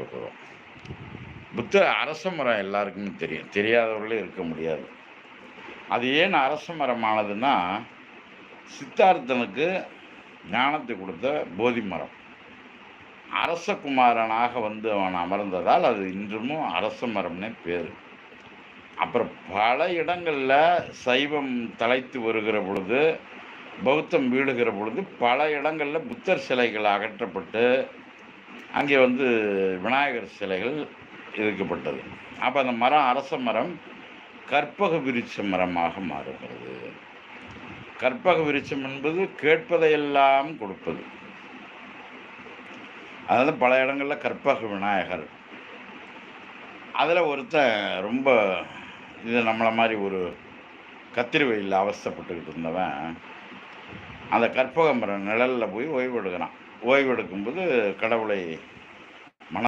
பார்த்துருக்குறோம் புத்தர் அரச மரம் எல்லாருக்குமே தெரியும். தெரியாதவர்களே இருக்க முடியாது. அது ஏன் அரச மரமானதுன்னா சித்தார்த்தனுக்கு ஞானத்தை கொடுத்த போதி மரம். அரசகுமாரனாக வந்து அவன் அமர்ந்ததால் அது இன்றுமும் அரச மரம்னே பேர். அப்புறம் பல இடங்களில் சைவம் தலைத்து வருகிற பொழுது பௌத்தம் வீடுகிற பொழுது பல இடங்களில் புத்தர் சிலைகள் அகற்றப்பட்டு அங்கே வந்து விநாயகர் சிலைகள் இருக்கப்பட்டது. அப்போ அந்த மரம் அரச மரம் கற்பக விருட்ச மரமாக மாறுகிறது. கற்பக விருட்சம் என்பது கேட்பதையெல்லாம் கொடுப்பது. அதாவது பல இடங்களில் கற்பக விநாயகர். அதில் ஒருத்தன் ரொம்ப இது நம்மளை மாதிரி ஒரு கத்திரி வெயிலில் அவஸ்தப்பட்டுக்கிட்டு இருந்தவன் அந்த கற்பக மரம் நிழலில் போய் ஓய்வு எடுக்கிறான் ஓய்வு எடுக்கும்போது கடவுளை